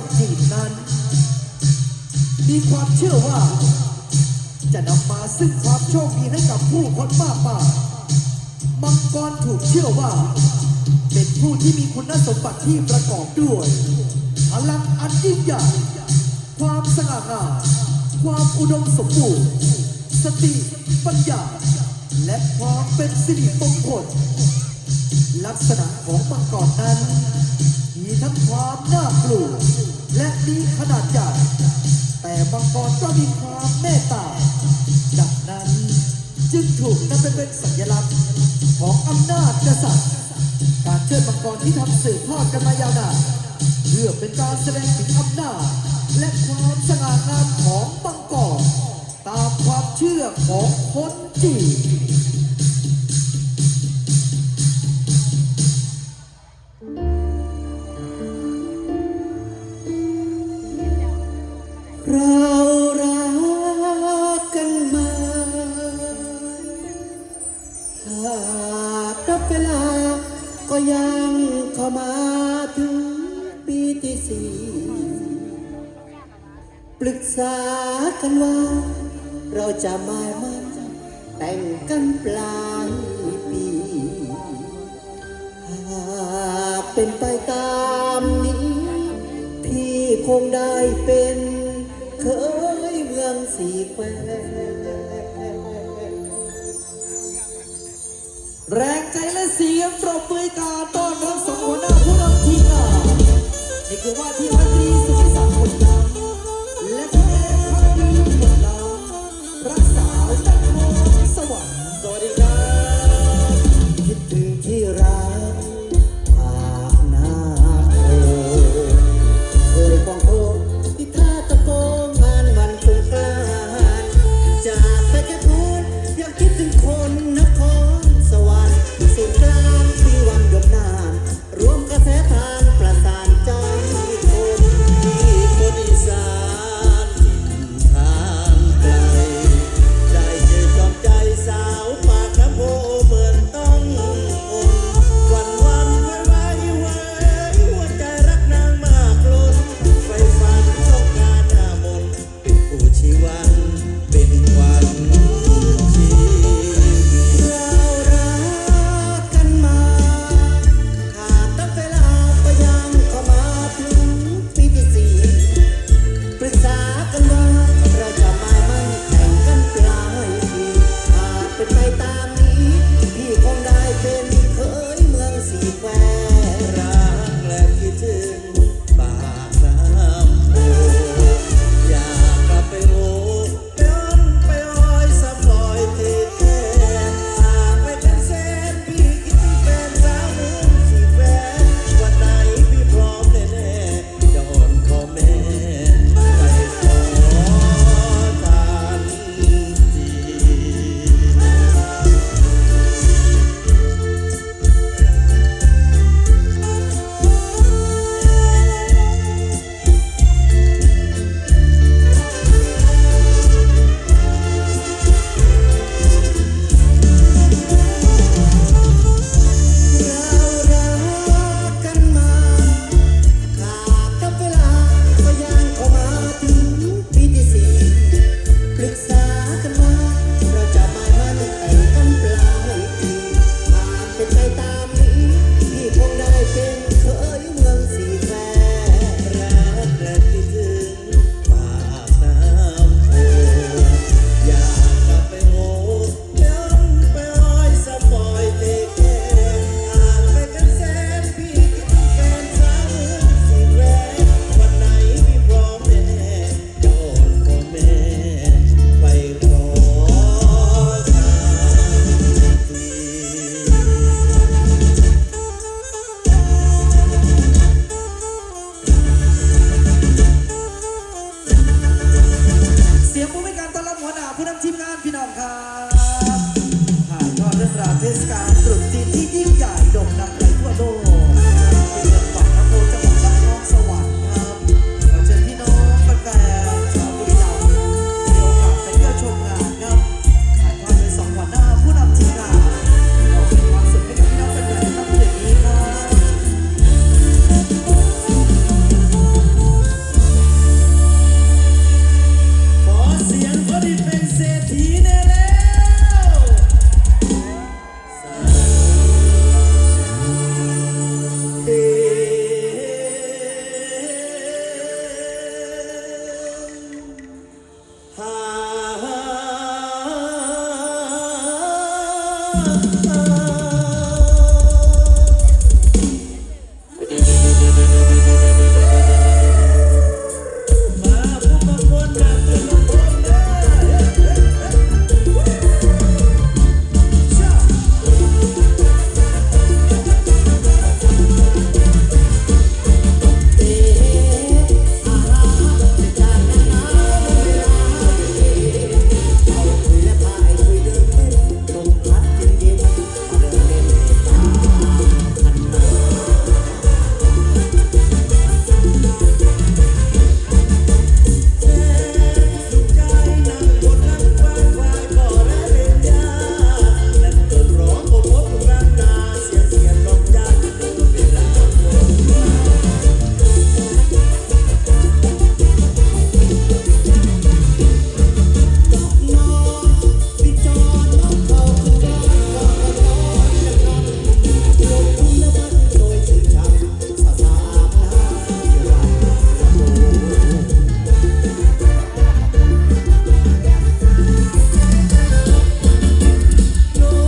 ดจีนนั้น มีความเชื่อว่า จะนำมาซึ่งความโชคดีให้กับผู้คนมากมายมังกรถูกเชื่อว่า เป็นผู้ที่มีคุณสมบัติที่ประกอบด้วยพลังอันยิ่งใหญ่ความสง่างามความอุดมสมบูรณ์ สติปัญญา และความเป็นสิริมงคลลักษณะของมังกรนั้น มีทั้งความน่ากลัว ที่ขนาดใหญ่แต่มังกรก็มีความเมตตา ดังนั้นจึงถูกนำไปเป็นสัญลักษณ์ของอำนาจกษัตริย์ การเชิดมังกรที่ทำสืบทอดกันมายาวนานเพื่อเป็นการแสดงถึงอำนาจ และความสง่างามของมังกรตามความเชื่อของคนจีน ข้ามาถึงปีที่สี่ปรึกษากันว่า เราจะมามันแต่งกันปลายปีหากเป็นไปตามนี้ พี่คงได้เป็นเคยเมืองสีแควแรงใจและเสียงปรบมือการต้